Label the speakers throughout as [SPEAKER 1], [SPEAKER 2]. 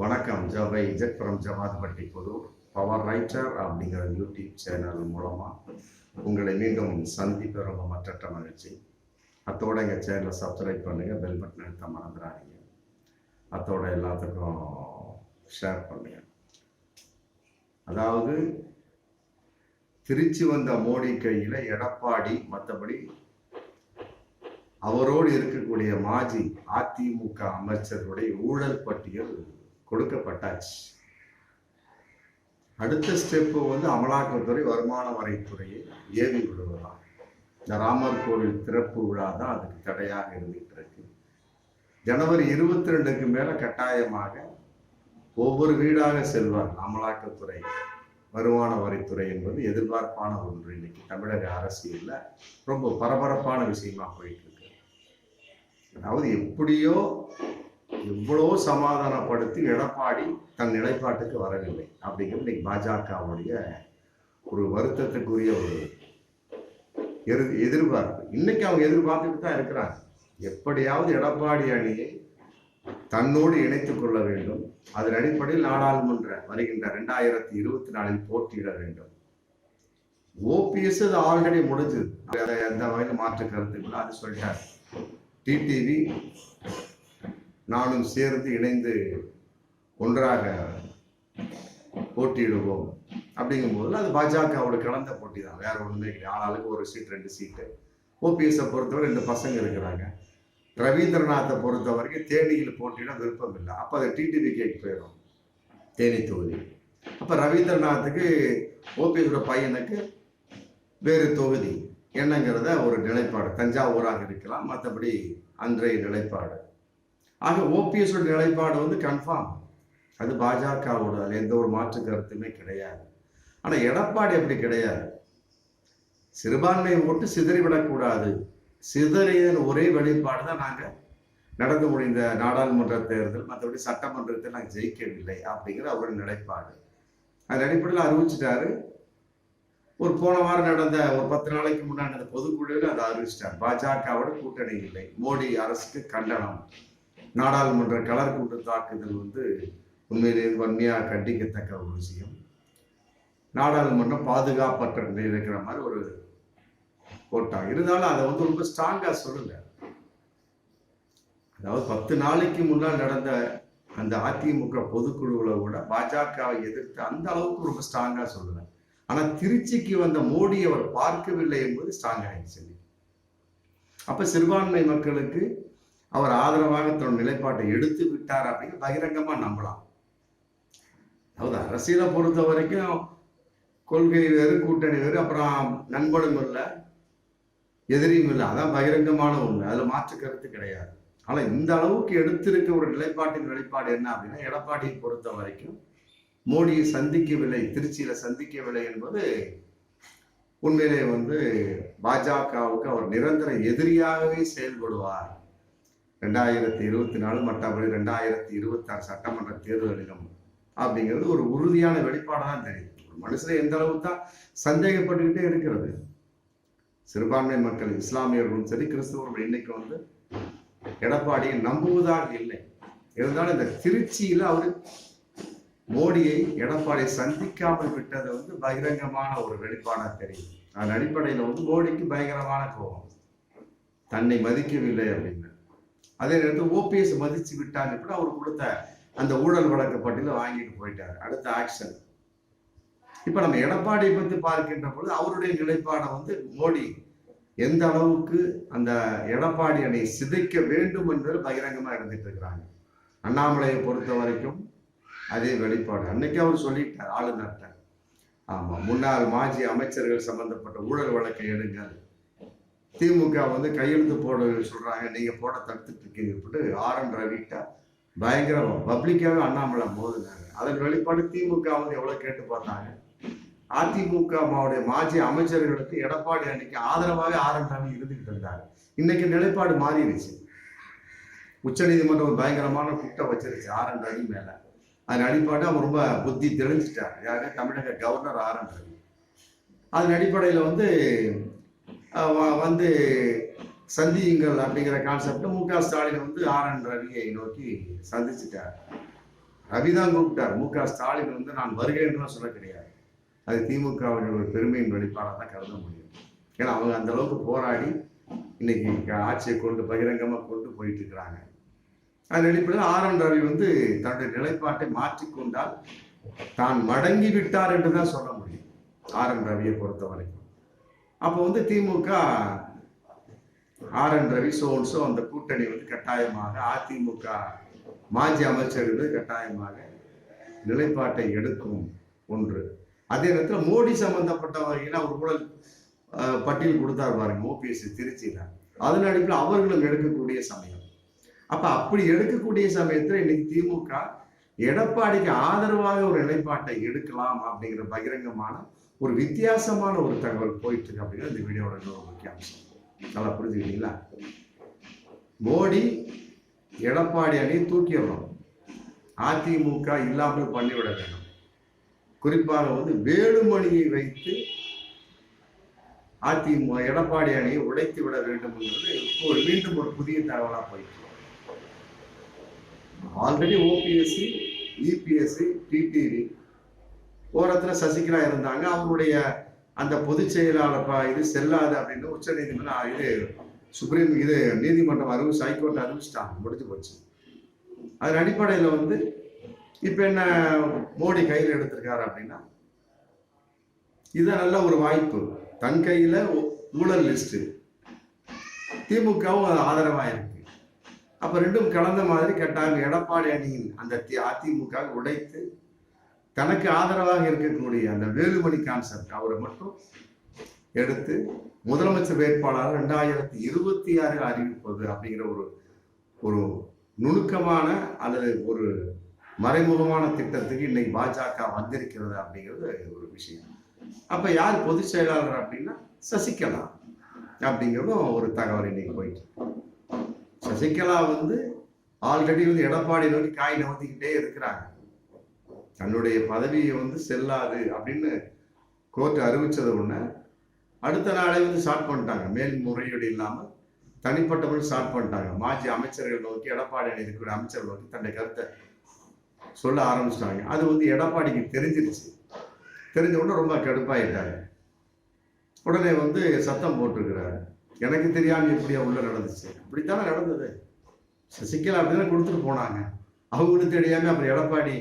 [SPEAKER 1] வணக்கம். ஜவை Z from Jamadhipatti Puthur power writer அப்படிங்கிற யூடியூப் சேனல் மூலமாக உங்களை மீண்டும் சந்திப்ப ரொம்ப மற்றற்ற மகிழ்ச்சி. அத்தோட எங்கள் சேனலை சப்ஸ்கிரைப் பண்ணுங்கள் பெல் பட்டன் எடுத்த மறந்துடாதீங்க. அத்தோட எல்லாத்துக்கும் ஷேர் பண்ணுங்க. அதாவது திருச்சி வந்த மோடி கையில் எடப்பாடி மற்றபடி அவரோடு இருக்கக்கூடிய மாஜி அதிமுக அமைச்சருடைய ஊழல் பட்டியல் கொடுக்கப்பட்டாச்சு. அடுத்த ஸ்டெப்பு வந்து அமலாக்கத்துறை வருமான வரித்துறையை ஏவி விடுவதாம் இந்த ராமர் கோவில் திறப்பு விழா தான் அதுக்கு தடையாக இருந்துட்டு இருக்கு. ஜனவரி இருபத்தி ரெண்டுக்கு மேல கட்டாயமாக ஒவ்வொரு வீடாக செல்வார் அமலாக்கத்துறை வருமான வரித்துறை என்பது எதிர்பார்ப்பான ஒன்று. இன்னைக்கு தமிழக அரசியலில் ரொம்ப பரபரப்பான விஷயமா போயிட்டு இருக்கு. அதாவது எப்படியோ எவ்வளோ சமாதானப்படுத்தி எடப்பாடி தன் நிலைப்பாட்டுக்கு வரவில்லை. அப்படிங்கிறது இன்னைக்கு பாஜகவுடைய ஒரு வருத்தத்துக்குரிய ஒரு எதிர் எதிர்பார்ப்பு. இன்னைக்கு அவங்க எதிர்பார்த்துட்டு தான் இருக்கிறாங்க. எப்படியாவது எடப்பாடி அணியை தன்னோடு இணைத்துக் கொள்ள வேண்டும். அதன் அடிப்படையில் நாடாளுமன்ற வருகின்ற ரெண்டாயிரத்தி இருபத்தி நாலில் போட்டியிட வேண்டும் ஓபிஎஸ் அது ஆல்ரெடி முடிஞ்சது. அதை எந்த வகையில் மாற்று கருத்துக்களோ அது சொல்லிட்டார். டிடிவி நானும் சேர்ந்து இணைந்து ஒன்றாக போட்டியிடுவோம். அப்படிங்கும்போது அது பாஜகவோட கலந்த போட்டி தான். வேற ஒன்றுமே கிடையாது. ஆளாளுக்கு ஒரு சீட் ரெண்டு சீட்டு. ஓபிஎஸ்ஸை பொறுத்தவரை ரெண்டு பசங்க இருக்கிறாங்க. ரவீந்திரநாத்தை பொறுத்த வரைக்கும் தேனியில் போட்டியிட விருப்பம் இல்லை. அப்போ அது டிடிவி கேட் போயிடும். தேனி தொகுதி. அப்போ ரவீந்திரநாத்துக்கு ஓபிஎஸோட பையனுக்கு வேறு தொகுதி. என்னங்கிறத ஒரு நிலைப்பாடு. தஞ்சாவூராக இருக்கலாம். மற்றபடி அன்றைய நிலைப்பாடு. ஆக ஓபிஎஸோட நிலைப்பாடு வந்து கன்ஃபார்ம் அது பாஜகவோட அதில் எந்த ஒரு மாற்று கருத்துமே கிடையாது. ஆனால் எடப்பாடி அப்படி கிடையாது. சிறுபான்மையை ஓட்டு சிதறிவிடக்கூடாது. சிதறியதன் ஒரே வெளிப்பாடு தான் நாங்கள் நடந்து முடிந்த நாடாளுமன்ற தேர்தல் மற்றபடி சட்டமன்றத்தில் நாங்கள் ஜெயிக்கவில்லை அப்படிங்கிற அவருடைய நிலைப்பாடு. அதன் அடிப்படையில் அறிவிச்சிட்டாரு. ஒரு போன வாரம் நடந்த ஒரு பத்து நாளைக்கு முன்னாடி நடந்த பொதுக்குழுவில் அதை அறிவிச்சிட்டார். பாஜகவோட கூட்டணி இல்லை. மோடி அரசுக்கு கண்டனம். நாடாளுமன்ற கலர் கூட்டு தாக்குதல் வந்து உண்மையிலேயே வன்மையாக கண்டிக்கத்தக்க ஒரு விஷயம். நாடாளுமன்றம் பாதுகாப்பற்ற நிலையில் இருக்கிற மாதிரி ஒரு போட்டாங்க இருந்தாலும் அதை வந்து ரொம்ப ஸ்ட்ராங்காக சொல்லலை. அதாவது பத்து நாளைக்கு முன்னால் நடந்த அந்த அதிமுக பொதுக்குழுவில் கூட பாஜகவை எதிர்த்து அந்த அளவுக்கு ரொம்ப ஸ்ட்ராங்காக சொல்லலை. ஆனால் திருச்சிக்கு வந்த மோடி அவர் பார்க்கவில்லை என்பது ஸ்ட்ராங் ஆயிடுச்சு அப்போ சிறுபான்மை மக்களுக்கு அவர் ஆதரவாக தன் நிலைப்பாட்டை எடுத்து விட்டார் அப்படின்னு பகிரங்கமாக நம்பலாம். அதாவது அரசியலை பொறுத்த வரைக்கும் கொள்கை வேறு கூட்டணி வேறு அப்புறம் நண்பனும் இல்லை எதிரியும் இல்லை. அதான் பகிரங்கமான ஒன்று அதில் மாற்று கருத்து கிடையாது. ஆனால் இந்த அளவுக்கு எடுத்திருக்க ஒரு நிலைப்பாட்டின் நிலைப்பாடு என்ன அப்படின்னா எடப்பாடியை பொறுத்த வரைக்கும் மோடியை சந்திக்கவில்லை திருச்சியில் சந்திக்கவில்லை என்பது உண்மையிலே வந்து பாஜகவுக்கு அவர் நிரந்தர எதிரியாகவே செயல்படுவார். ரெண்டாயிரத்தி இருபத்தி நாலு மற்றபடி ரெண்டாயிரத்தி இருபத்தி ஆறு சட்டமன்ற தேர்தலிலும் அப்படிங்கிறது ஒரு உறுதியான வெளிப்பாடாக தான் தெரியும். ஒரு மனுஷனை எந்த அளவுக்கு தான் சந்தேகப்பட்டுக்கிட்டே இருக்கிறது. சிறுபான்மை மக்கள் இஸ்லாமியர்களும் சரி கிறிஸ்தவர்கள் இன்னைக்கு வந்து எடப்பாடியை நம்புவதாக இல்லை. இருந்தாலும் இந்த திருச்சியில அவர் மோடியை எடப்பாடியை சந்திக்காமல் விட்டது வந்து பகிரங்கமான ஒரு வெளிப்பாடாக தெரியும். அதன் அடிப்படையில் வந்து மோடிக்கு பயங்கரமான கோபம். தன்னை மதிக்கவில்லை அப்படின்னு. அதே நேரத்தில் ஓபிஎஸ் மதிச்சு விட்டாங்க கூட அவர் கொடுத்த அந்த ஊழல் வழக்கு பட்டியல வாங்கிட்டு போயிட்டார். அடுத்த ஆக்ஷன் இப்ப நம்ம எடப்பாடியை பத்தி பார்க்கின்ற பொழுது அவருடைய நிலைப்பாடை வந்து மோடி எந்த அளவுக்கு அந்த எடப்பாடி அணை சிதைக்க வேண்டும் என்பது பகிரங்கமா இருந்துட்டு இருக்கிறாங்க. அண்ணாமலையை பொறுத்த வரைக்கும் அதே வெளிப்பாடு. அன்னைக்கு அவர் சொல்லிட்டார் ஆளுநர்கிட்ட. ஆமா முன்னாள் மாஜி அமைச்சர்கள் சம்பந்தப்பட்ட ஊழல் வழக்கை எடுங்கள். திமுக வந்து கையெழுத்து போட சொல்கிறாங்க நீங்கள் போட தடுத்துட்டு இருக்கீங்க ஆர் என் ரவிட்டா பயங்கர பப்ளிக்காகவே அண்ணாமலை மோதுனாங்க அதன் வெளிப்பாடு திமுக வந்து எவ்வளோ கேட்டு பார்த்தாங்க? அதிமுக மாவுடைய மாஜி அமைச்சர்களுக்கு எடப்பாடி அன்னைக்கு ஆதரவாக ஆர் என் ரவி இருந்துகிட்டு இருந்தாங்க இன்னைக்கு நிலைப்பாடு மாறிடுச்சு. உச்சநீதிமன்றம் ஒரு பயங்கரமான குட்டம் வச்சிருச்சு ஆர் என் ரவி மேலே. அதன் அடிப்படை அவர் ரொம்ப புத்தி தெளிஞ்சிட்டார் யாரு தமிழக கவர்னர் ஆர் என் ரவி. அதன் அடிப்படையில் வந்து வந்து சந்தியுங்கள் அப்படிங்கிற கான்செப்டை மு க ஸ்டாலின் வந்து ஆர் என் ரவியை நோக்கி சந்திச்சிட்டார். ரவி தான் கூப்பிட்டார். மு க ஸ்டாலின் வந்து நான் வருகிறேன்லாம் சொல்ல கிடையாது. அது திமுக ஒரு பெருமையின் வெளிப்பாடாக தான் கருத முடியும். ஏன்னா அவங்க அந்த அளவுக்கு போராடி இன்னைக்கு ஆட்சியை கொண்டு பகிரங்கமாக கொண்டு போயிட்டு இருக்கிறாங்க அதன் அடிப்படையில் ஆர் என் ரவி வந்து தன்னுடைய நிலைப்பாட்டை மாற்றிக்கொண்டால் தான் மடங்கி விட்டார் என்று தான் சொல்ல முடியும். ஆர் என் ரவியை பொறுத்த வரைக்கும் அப்போ வந்து திமுக ஆர் என் ரவி சோன்சோ அந்த கூட்டணி வந்து கட்டாயமாக அதிமுக மாஜி அமைச்சர்கள் கட்டாயமாக நிலைப்பாட்டை எடுக்கும் ஒன்று. அதே நேரத்தில் மோடி சம்பந்தப்பட்ட வகையில் ஒரு ஊழல் பட்டியல் கொடுத்தார் பாருங்க ஓபிஎஸ் திருச்சியில். அதன் அடிப்பில் அவர்களும் எடுக்கக்கூடிய சமயம். அப்போ அப்படி எடுக்கக்கூடிய சமயத்தில் இன்னைக்கு திமுக எடப்பாடிக்கு ஆதரவாக ஒரு நிலைப்பாட்டை எடுக்கலாம் அப்படிங்கிற பகிரங்கமான ஒரு வித்தியாசமான ஒரு தகவல் போயிட்டு இருக்கு அப்படின்னா இந்த வீடியோட இன்னொரு முக்கிய அம்சம். நல்லா புரிஞ்சுக்கிட்டீங்களா மோடி எடப்பாடி அணி தூக்கிடணும் அதிமுக இல்லாமல் பண்ணிவிட வேண்டும். குறிப்பாக வந்து வேலுமணியை வைத்து அதிமுக எடப்பாடி அணியை உடைத்து விட வேண்டும் என்பது இப்போ ஒரு மீண்டும் ஒரு புதிய தகவலா போயிட்டு ஆல்ரெடி ஓபிஎஸ்சி இபிஎஸ்சி டிடிவி ஓரத்துல சசிகலா இருந்தாங்க. அவருடைய அந்த பொதுச் செயலாளர் இது செல்லாது அப்படின்னு உச்ச நீதிமன்றம் இது சுப்ரீம் இது நீதிமன்றம் அறிவிச்சு ஹைகோர்ட் அறிவிச்சிட்டாங்க. முடிஞ்சு போச்சு. அதன் அடிப்படையில் வந்து இப்போ என்ன மோடி கையில் எடுத்திருக்காரு அப்படின்னா இது நல்ல ஒரு வாய்ப்பு. தன் கையில ஊழல் லிஸ்ட். திமுகவும் ஆதரவாக இருக்கு. அப்ப ரெண்டும் கலந்த மாதிரி கேட்டாங்க எடப்பாடி அணியின் அந்த தி- அதிமுக உடைத்து தனக்கு ஆதரவாக இருக்கக்கூடிய அந்த வேலுமணி கான்செப்ட் அவரை மட்டும் எடுத்து முதலமைச்சர் வேட்பாளர் ரெண்டாயிரத்தி இருபத்தி ஆறில் அறிவிப்பது அப்படிங்கிற ஒரு ஒரு நுணுக்கமான அல்லது ஒரு மறைமுகமான திட்டத்துக்கு இன்னைக்கு பாஜக வந்திருக்கிறது அப்படிங்கிறது ஒரு விஷயம். அப்போ யார் பொதுச் செயலாளர் அப்படின்னா சசிகலா அப்படிங்கிறதும் ஒரு தகவல் இன்னைக்கு போயிட்டு சசிகலா வந்து ஆல்ரெடி வந்து எடப்பாடி நோக்கி காய் நகர்த்திக்கிட்டே இருக்கிறாங்க. தன்னுடைய பதவியை வந்து செல்லாது அப்படின்னு கோர்ட் அறிவிச்சது உடனே அடுத்த நாளே வந்து ஸ்டார்ட் பண்ணிட்டாங்க. மேல்முறையீடு இல்லாமல் தனிப்பட்ட முறை ஸ்டார்ட் பண்ணிட்டாங்க. மாஜி அமைச்சர்கள் நோக்கி எடப்பாடி இருக்கிற அமைச்சர்கள் நோக்கி தன்னுடைய கருத்தை சொல்ல ஆரம்பிச்சிட்டாங்க. அது வந்து எடப்பாடிக்கு தெரிஞ்சிருச்சு. தெரிஞ்ச உடனே ரொம்ப கடுப்பாயிட்டாங்க உடனே வந்து சத்தம் போட்டிருக்கிறாரு. எனக்கு தெரியாமல் எப்படியா உள்ள நடந்துச்சு. அப்படித்தானே நடந்தது. சசிகலா அப்படிதான் கொடுத்துட்டு போனாங்க. அவங்களுக்கு தெரியாமல் அப்புறம் எடப்பாடி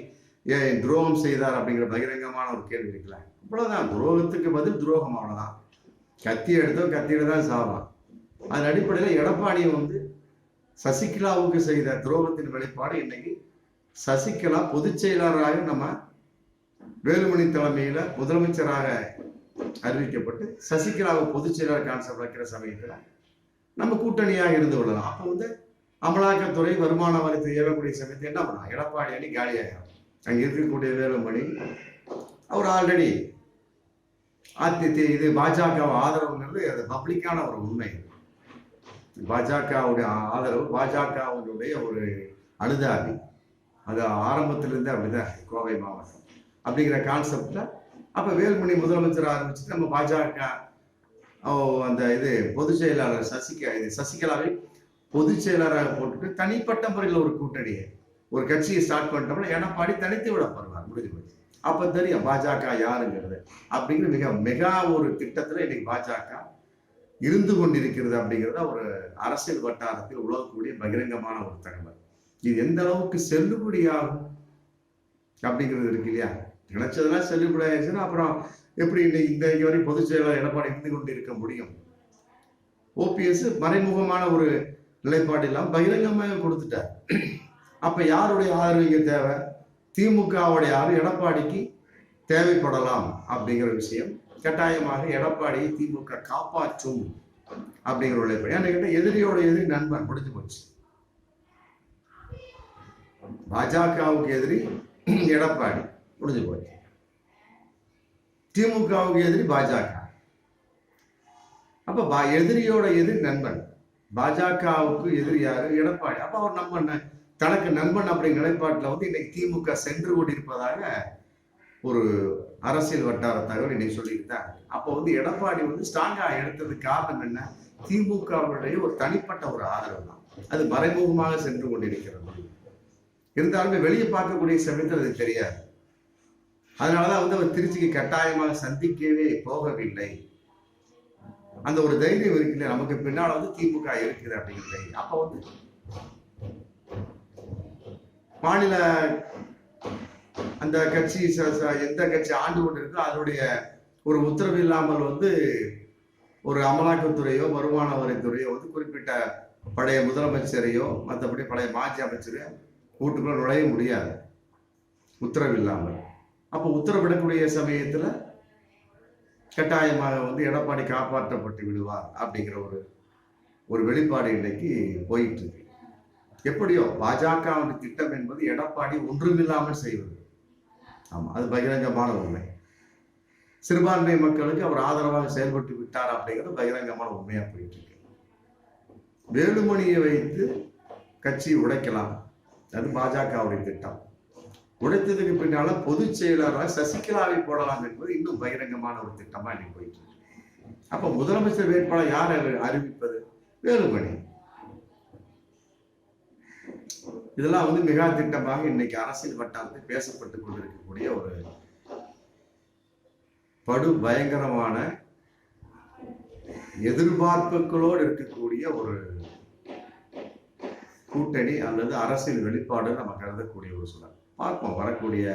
[SPEAKER 1] ஏன் துரோகம் செய்தார் அப்படிங்கிற பகிரங்கமான ஒரு கேள்வி இருக்குல்ல? அவ்வளவுதான். துரோகத்துக்கு பதில் துரோகம் அவ்வளோதான் கத்தி எடுத்தோ கத்தியில தான் சாவான். அதன் அடிப்படையில் எடப்பாடியை வந்து சசிகலாவுக்கு செய்த துரோகத்தின் வெளிப்பாடு இன்னைக்கு சசிகலா பொதுச் செயலாளராக நம்ம வேலுமணி தலைமையில் முதலமைச்சராக அறிவிக்கப்பட்டு சசிகலாவை பொதுச் செயலாளர் கான்செப்ட் வைக்கிற சமயத்தில் நம்ம கூட்டணியாக இருந்து கொள்ளலாம். அப்போ வந்து அமலாக்கத்துறை வருமான வரித்துறை ஏவக்கூடிய சமயத்தை என்ன பண்ணலாம்? எடப்பாடி அணி காலியாயிரும். அங்கே இருக்கக்கூடிய வேலுமணி அவர் ஆல்ரெடி அதி இது பாஜக ஆதரவுங்கிறது அது பப்ளிக்கான ஒரு உண்மை. பாஜகவுடைய ஆதரவு பாஜகவுடைய ஒரு அனுதாபி. அது ஆரம்பத்திலேருந்து அப்படிதான் கோவை மாவட்டம். அப்படிங்கிற கான்செப்டில் அப்போ வேலுமணி முதலமைச்சர் ஆரம்பிச்சுட்டு நம்ம பாஜக ஓ, அந்த இது பொதுச் செயலாளர் சசிகலா இது சசிகலாவை பொதுச் செயலாளராக போட்டுட்டு தனிப்பட்ட முறையில் ஒரு கூட்டணியை ஒரு கட்சியை ஸ்டார்ட் பண்ணிட்டோம்னா எடப்பாடி தனித்து விட போறார் முடிஞ்சு போச்சு. அப்ப தெரியும் பாஜக யாருங்கிறது அப்படிங்கிற மிக மெகா ஒரு திட்டத்துல இன்னைக்கு பாஜக இருந்து கொண்டிருக்கிறது அப்படிங்கிறத ஒரு அரசியல் வட்டாரத்தில் உலகக்கூடிய பகிரங்கமான ஒரு தகவல். இது எந்த அளவுக்கு செல்லுபடியாகும் அப்படிங்கிறது இருக்கு இல்லையா? நினைச்சதெல்லாம் செல்லுபடியாயிருச்சுன்னா அப்புறம் எப்படி இன்னைக்கு இந்த வரை பொதுச் செயலாளர் எடப்பாடி இருந்து கொண்டு இருக்க முடியும் ஓபிஎஸ் மறைமுகமான ஒரு நிலைப்பாடு இல்லாமல் பகிரங்கமாக கொடுத்துட்டார். அப்ப யாருடைய ஆதரவு இங்க தேவை? திமுகவுடைய ஆதரவு எடப்பாடிக்கு தேவைப்படலாம் அப்படிங்கிற விஷயம். கட்டாயமாக எடப்பாடியை திமுக காப்பாற்றும் அப்படிங்கிற ஒரு நிலைப்பாடு. ஏன்னா எதிரியோட எதிரி நண்பன் முடிஞ்சு போச்சு. பாஜகவுக்கு எதிரி எடப்பாடி முடிஞ்சு போச்சு. திமுகவுக்கு எதிரி பாஜக. அப்ப பா- எதிரியோட எதிரி நண்பன். பாஜகவுக்கு எதிரி யாரு எடப்பாடி. அப்ப அவர் நம்ம தனக்கு நண்பன் அப்படிங்கிற நிலைப்பாட்டில் வந்து இன்னைக்கு திமுக சென்று கொண்டிருப்பதாக ஒரு அரசியல் வட்டார தகவல் இன்னைக்கு சொல்லியிருந்தாங்க அப்போ வந்து எடப்பாடி வந்து ஸ்ட்ராங்காக எடுத்ததுக்கு காரணம் என்ன? திமுகவுடைய ஒரு தனிப்பட்ட ஒரு ஆதரவு தான். அது மறைமுகமாக சென்று கொண்டிருக்கிறது. இருந்தாலுமே வெளியே பார்க்கக்கூடிய சமயத்தில் அது தெரியாது. அதனாலதான் வந்து அவர் திருச்சிக்கு கட்டாயமாக சந்திக்கவே போகவில்லை. அந்த ஒரு தைரியம் இருக்குல்ல? நமக்கு பின்னால் வந்து திமுக இருக்குது அப்படிங்கிறது அப்போ வந்து மாநில அந்த கட்சி ச- ச- எந்த கட்சி ஆண்டு கொண்டு இருக்கோ அதனுடைய ஒரு உத்தரவு இல்லாமல் வந்து ஒரு அமலாக்கத்துறையோ வருமான வரித்துறையோ வந்து குறிப்பிட்ட பழைய முதலமைச்சரையோ மற்றபடி பழைய மாஜி அமைச்சரையோ வீட்டுக்குள்ள நுழைய முடியாது. உத்தரவு இல்லாமல். அப்போ உத்தரவிடக்கூடிய சமயத்தில் கட்டாயமாக வந்து எடப்பாடி காப்பாற்றப்பட்டு விடுவார் அப்படிங்கிற ஒரு ஒரு வெளிப்பாடு இன்னைக்கு போயிட்டு இருக்கு. எப்படியோ பாஜகவின் திட்டம் என்பது எடப்பாடி ஒன்றுமில்லாமல் செய்வது. ஆமா அது பகிரங்கமான உண்மை. சிறுபான்மை மக்களுக்கு அவர் ஆதரவாக செயல்பட்டு விட்டார் அப்படிங்கிறது பகிரங்கமான உண்மையா போயிட்டு இருக்கு. வேலுமணியை வைத்து கட்சி உடைக்கலாம். அது பாஜகவுடைய திட்டம். உடைத்ததுக்கு பின்னால பொதுச் செயலாளராக சசிகலாவை போடலாம் என்பது இன்னும் பகிரங்கமான ஒரு திட்டமா இன்னைக்கு போயிட்டு இருக்கு. அப்ப முதலமைச்சர் வேட்பாளர் யார் அறி- அறிவிப்பது? வேலுமணி. இதெல்லாம் வந்து மிகா திட்டமாக இன்னைக்கு அரசியல் வட்டாரத்தில் பேசப்பட்டு கொண்டிருக்கக்கூடிய ஒரு படு பயங்கரமான எதிர்பார்ப்புகளோடு இருக்கக்கூடிய ஒரு கூட்டணி அல்லது அரசியல் வெளிப்பாடு நம்ம கருதக்கூடிய ஒரு சூழல். பார்ப்போம் வரக்கூடிய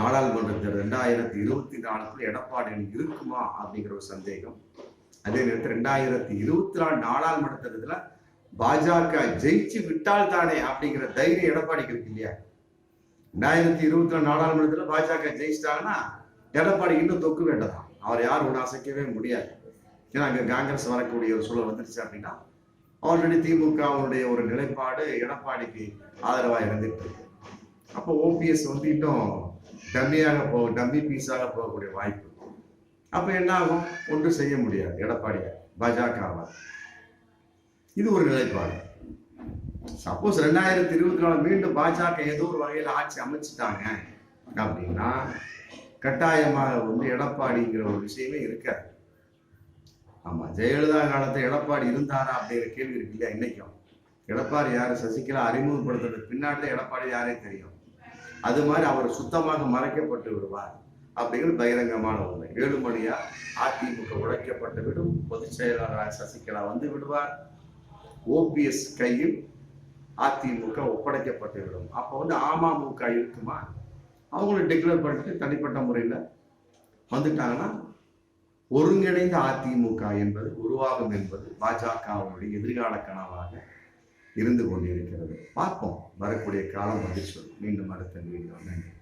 [SPEAKER 1] நாடாளுமன்றத்தில் ரெண்டாயிரத்தி இருபத்தி நாலுக்குள் எடப்பாடியில் இருக்குமா அப்படிங்கிற ஒரு சந்தேகம். அதே நேரத்தில் ரெண்டாயிரத்தி இருபத்தி நாலு நாடாளுமன்ற தேர்தலில் பாஜக ஜெயிச்சு விட்டால் தானே அப்படிங்கிற தைரியம் எடப்பாடிக்கு இருக்கு இல்லையா? ரெண்டாயிரத்தி இருபத்தி ரெண்டு நாடாளுமன்றத்தில் பாஜக ஜெயிச்சிட்டாங்கன்னா எடப்பாடி இன்னும் தொக்கு வேண்டதான் அவர் யாரும் ஒன்று அசைக்கவே முடியாது. ஏன்னா அங்கே காங்கிரஸ் வரக்கூடிய ஒரு சூழல் வந்துருச்சு அப்படின்னா ஆல்ரெடி திமுகவுடைய ஒரு நிலைப்பாடு எடப்பாடிக்கு ஆதரவாக இருந்துட்டு இருக்கு. அப்போ ஓபிஎஸ் வந்து இன்னும் டம்மியாக போக டம்மி பீஸாக போகக்கூடிய வாய்ப்பு. அப்போ என்ன ஆகும் ஒன்றும் செய்ய முடியாது எடப்பாடியை பாஜகவால். இது ஒரு நிலைப்பாடு. சப்போஸ் ரெண்டாயிரத்தி இருபத்தி நாலு மீண்டும் பாஜக ஏதோ ஒரு வகையில் ஆட்சி அமைச்சிட்டாங்க அப்படின்னா கட்டாயமாக வந்து எடப்பாடிங்கிற ஒரு விஷயமே இருக்காது. ஆமா ஜெயலலிதா காலத்தை எடப்பாடி இருந்தாரா அப்படிங்கிற கேள்வி இருக்கு இல்லையா இன்னைக்கும்? எடப்பாடி யார்? சசிகலா அறிமுகப்படுத்துறதுக்கு பின்னாடி எடப்பாடி யாரே தெரியும். அது மாதிரி அவர் சுத்தமாக மறைக்கப்பட்டு விடுவார் அப்படிங்கிறது பகிரங்கமான உண்மை. மணியா அதிமுக உடைக்கப்பட்டு விடும் பொதுச் செயலாளராக சசிகலா வந்து விடுவார். ஓபிஎஸ் கையில் அதிமுக ஒப்படைக்கப்பட்டு விடும் அப்போ வந்து அமமுக இருக்குமா? அவங்களும் டிக்ளேர் பண்ணிட்டு தனிப்பட்ட முறையில் வந்துட்டாங்கன்னா ஒருங்கிணைந்த அதிமுக என்பது உருவாகும் என்பது பாஜகவுடைய எதிர்கால கனவாக இருந்து கொண்டிருக்கிறது. பார்ப்போம். வரக்கூடிய காலம் வந்து சொல்லும் மீண்டும் அடுத்த வீடியோ நன்றி